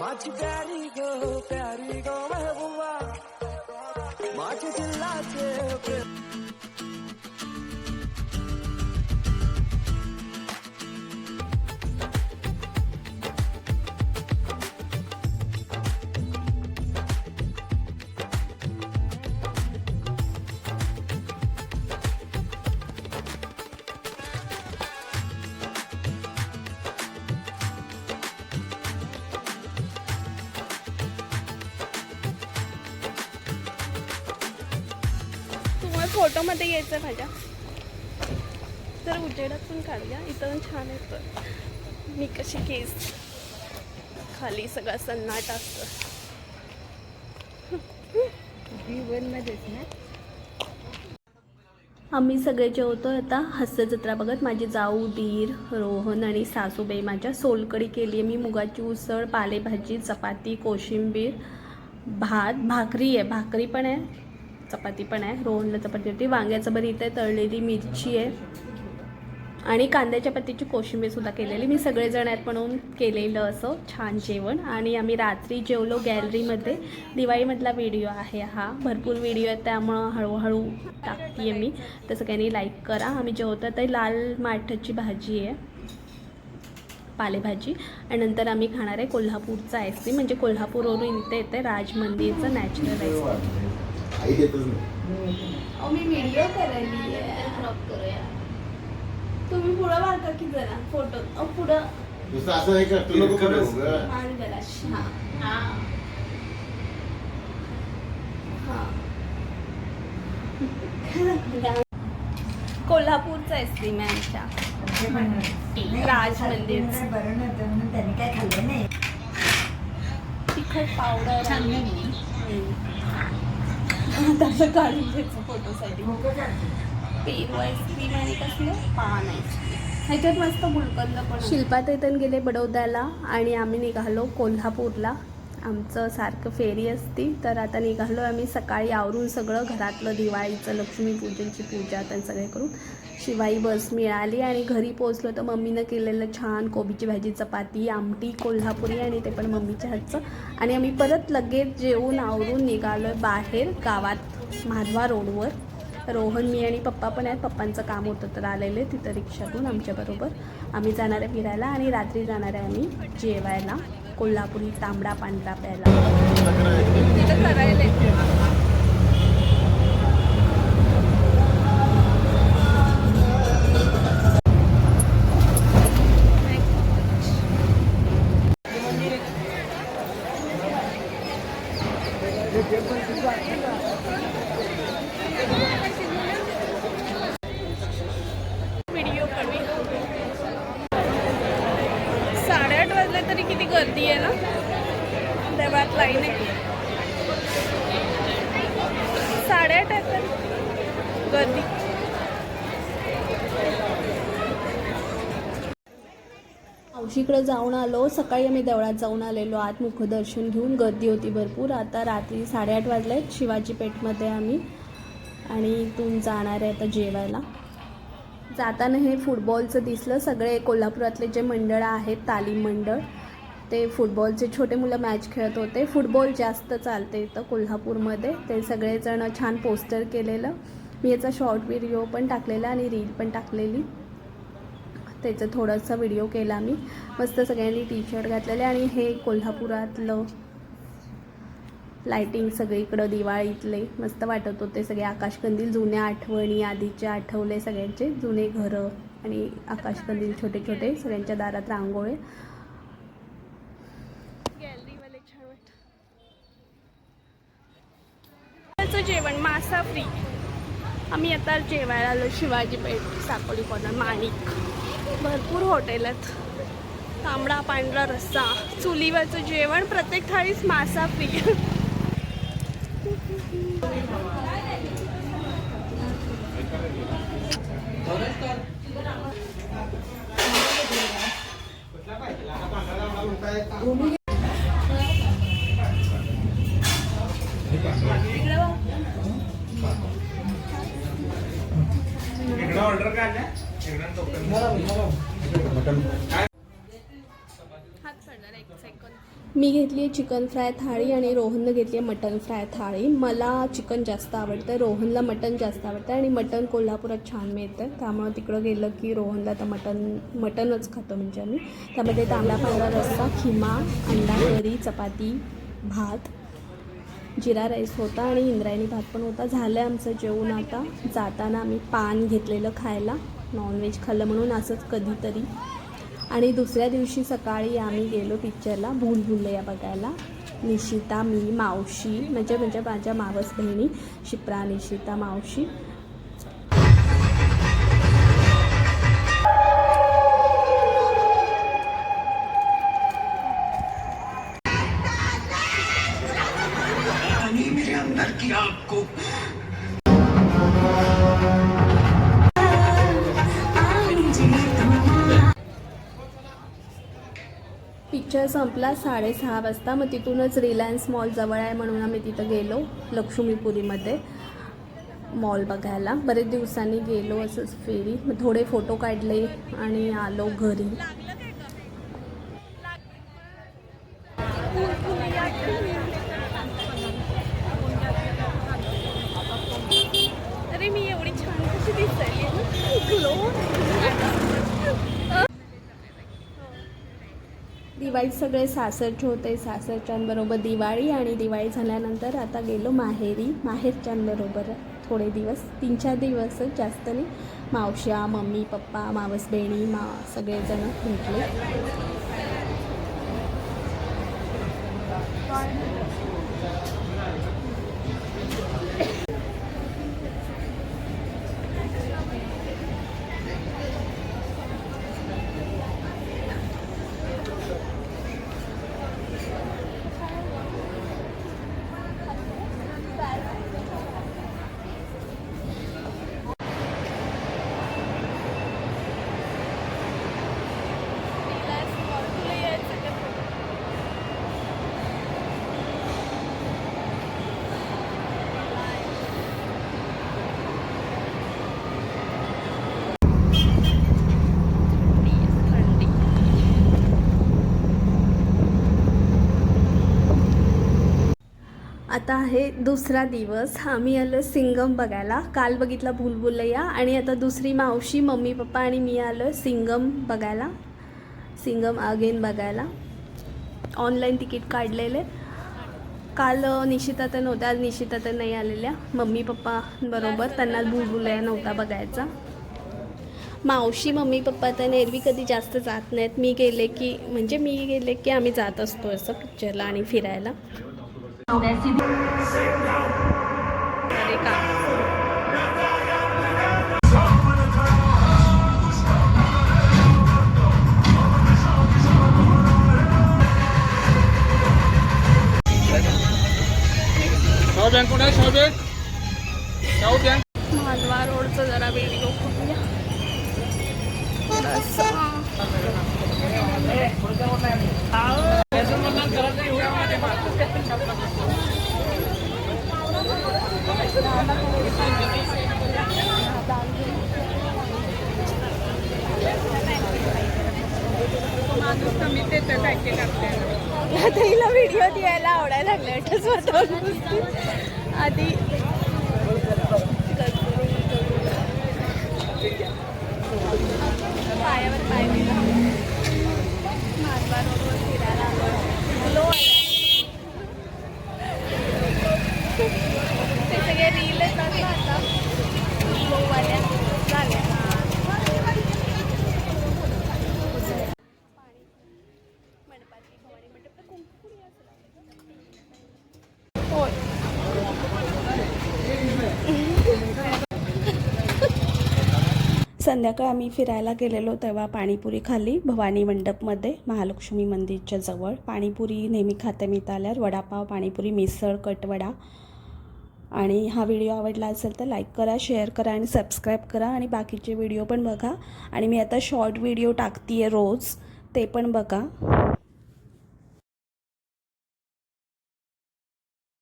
माझी प्यारी गो प्यारी गो महबूबा माझे दिलाचे फोटोमध्ये यायचं माझ्या. तर उजेडात पण काढूया. इथं पण छान येतं. मी कशी केस खाली सगळा सन्नाटा असतं. आम्ही सगळे जेवतो आता. हास्य जत्रा बघत माझी जाऊ दीर रोहन आणि सासूबाई माझ्या सोलकडी केली आहे. मी मुगाची उसळ पालेभाजी चपाती कोशिंबीर भात भाकरी आहे. भाकरी पण आहे. चपाती पण आहे रोहनला चपाती होती. वांग्याचं बरी इथे तळलेली मिरची आहे. आणि कांद्याच्या पत्तीची कोशिंबीरसुद्धा केलेली. मी सगळेजण आहेत म्हणून केलेलं असं छान जेवण. आणि आम्ही रात्री जेवलो गॅलरीमध्ये. दिवाळीमधला व्हिडिओ आहे हा. भरपूर व्हिडिओ आहे त्यामुळं हळूहळू टाकते मी. तर सगळ्यांनी लाईक करा. आम्ही जेवतो. तर लाल माठाची भाजी आहे. पालेभाजी. आणि नंतर आम्ही खाणार आहे कोल्हापूरचं आईस्क्रीम म्हणजे कोल्हापूरवरून इथे येते राज मंदिरचं नॅचरल आईस्क्रीम आई देतच नाही. अहो मी व्हिडिओ करायली आहे. क्रॉप करूया. तुम्ही पुढं वाका की जरा फोटो पुढं. नुसतं असं नाही कर तू नको करू. गं. मान जराशी. हां. हां. कोल्हापूरचं आईस्क्रीम आहे आमच्या. राज मंदिरचं बरं नव्हतं म्हणून त्याने काय खाल्लं नाही. तिखट पावडर तसं काढून घ्यायचं फोटोसाठी पेरू आईस्क्रीम आणि कसलं? पान आईस्क्रीम ह्याच्यात मस्त गुलकंद पण शिल्पात इथून गेले बडोद्याला आणि आम्ही निघालो कोल्हापूरला. आमचं सारखं फेरी असती. तर आता निघालो आम्ही सकाळी आवरून सगळं घरातलं दिवाळीचं लक्ष्मीपूजनची पूजा आणि सगळे करून. शिवाई बस मिळाली आणि घरी पोहोचलो तर मम्मीनं केलेलं छान कोबीची भाजी चपाती आमटी कोल्हापुरी आणि ते पण मम्मीच्या हातचं. आणि आम्ही परत लगेच जेवून आवरून निघालो आहे बाहेर गावात माधवा रोडवर. रोहन मी आणि पप्पा पण आहेत. पप्पांचं काम होतं तर आलेले तिथं रिक्षातून आमच्याबरोबर. आम्ही जाणार आहे फिरायला आणि रात्री जाणार आहे आम्ही जेवायला. कोल्हापुरी तांबडा पांढरा प्यायला Thank you व्हिडिओ कमी साडेआठ वाजले तरी किती गर्दी आहे ना? देवळात लाईन आहे. साडेआठ आहे तर गर्दी. औशीकडे जाऊन आलो. सकाळी आम्ही देवळात जाऊन आलेलो. आत मुखदर्शन घेऊन गर्दी होती भरपूर. आता रात्री साडेआठ वाजले शिवाजी पेठमध्ये आम्ही. आणि इथून जाणार आहे आता जेवायला. जाताना हे फुटबॉलचं दिसलं. सगळे कोल्हापुरातले जे मंडळ आहेत तालीम मंडळ ते फुटबॉलचे छोटे मुलं मॅच खेळत होते. फुटबॉल जास्त चालते इथं कोल्हापूरमध्ये. ते सगळेजण छान पोस्टर केलेलं. मी याचा शॉर्ट व्हिडिओ पण टाकलेला आणि रील पण टाकलेली. त्याचं थोडंसं व्हिडिओ केला मी. मस्त सगळ्यांनी टी शर्ट घातलेले आणि हे कोल्हापुरातलं लायटिंग सगळीकडं दिवाळीतले. मस्त वाटत होते सगळे. आकाशकंदील जुन्या आठवणी आधीचे आठवले सगळ्यांचे. जुने घरं आणि आकाशकंदील छोटे छोटे सगळ्यांच्या दारात रांगोळे गॅलरीवाले छान वाटतं जेवण मासा फ्री आम्ही आता जेवायला आलो शिवाजी पेठ साकोली कॉर्नर माणिक. भरपूर हॉटेल आहेत. तांबडा पांढरा रस्सा चुलीवरचं जेवण प्रत्येक थाळीच मासा फ्री मी घेतली आहे चिकन फ्राय थाळी आणि रोहननं घेतली आहे मटन फ्राय थाळी. मला चिकन जास्त आवडतं रोहनला मटन जास्त आवडतं आणि मटन कोल्हापुरात छान मिळतं. त्यामुळं तिकडं गेलं की रोहनला तर मटन मटनच खातो म्हणजे आम्ही. त्यामध्ये तांबडा पांढरा रस्सा खिमा अंडा करी चपाती भात जिरा राईस होता आणि इंद्रायणी भात पण होता. झालं आहे आमचं जेवण आता. जाताना आम्ही पान घेतलेलं खायला. नॉनव्हेज खाल्लं म्हणून असंच कधीतरी. आणि दुसऱ्या दिवशी सकाळी आम्ही गेलो पिक्चरला भूल भुलैया बघायला. निशिता मी मावशी म्हणजे म्हणजे माझ्या मावस बहिणी शिप्रा निशिता मावशी. पिक्चर संपला साडेसहा वाजता. मग तिथूनच रिलायन्स मॉल जवळ आहे म्हणून आम्ही तिथं गेलो लक्ष्मीपुरीमध्ये. मॉल बघायला. बरेच दिवसांनी गेलो असंच फेरी मग थोडे फोटो काढले आणि आलो घरी अरे मी एवढी छान कशी दिसायली दिवाळी सगळे सासरचे होते सासरच्यांबरोबर दिवाळी आणि दिवाळी झाल्यानंतर आता गेलो माहेरी. माहेरच्यांबरोबर थोडे दिवस तीन चार दिवसच जास्त नाही. मावश्या मम्मी पप्पा मावस बहिणी मा सगळेजण भेटले. आता आहे दुसरा दिवस. आम्ही आलो सिंगम बघायला. काल बघितला भूलभुलैया आणि आता दुसरी मावशी मम्मी पप्पा आणि मी आलो सिंगम बघायला. सिंगम अगेन बघायला. ऑनलाईन तिकीट काढलेले. काल निशिता तर नव्हत्या आज निशिता तर नाही आलेल्या. मम्मी पप्पा बरोबर. त्यांना भूलभुलैया नव्हता बघायचा. मावशी मम्मी पप्पा तर एरवी कधी जास्त जात नाहीत. मी गेले की म्हणजे मी गेले की आम्ही जात असतो असं पिक्चरला आणि फिरायला. अरे बँक आहे शाहू बँक मालवा रोडचा जरा व्हिडिओ करूया आता हिला व्हिडिओ द्यायला आवडायला लागला स्वतः आधी पायावर पाय दिला मारवा रोडवर फिरायला आलो ग्लो ते सगळे रील येतात ना आता ग्लोवाल्या झाल्या मंडपाची भवानी मंडप कुंकुडी होय संध्याकाळ आम्ही फिरायला गेलेलो तेव्हा पाणीपुरी खाल्ली भवानी मंडपमध्ये महालक्ष्मी मंदिरच्या जवळ. पाणीपुरी नेहमी खाते मी आल्यावर वडापाव पाणीपुरी मिसळ कटवडा. आणि हा व्हिडिओ आवडला असेल तर लाईक करा शेअर करा आणि सबस्क्राईब करा. आणि बाकीचे व्हिडिओ पण बघा. आणि मी आता शॉर्ट व्हिडिओ टाकते आहे रोज ते पण बघा.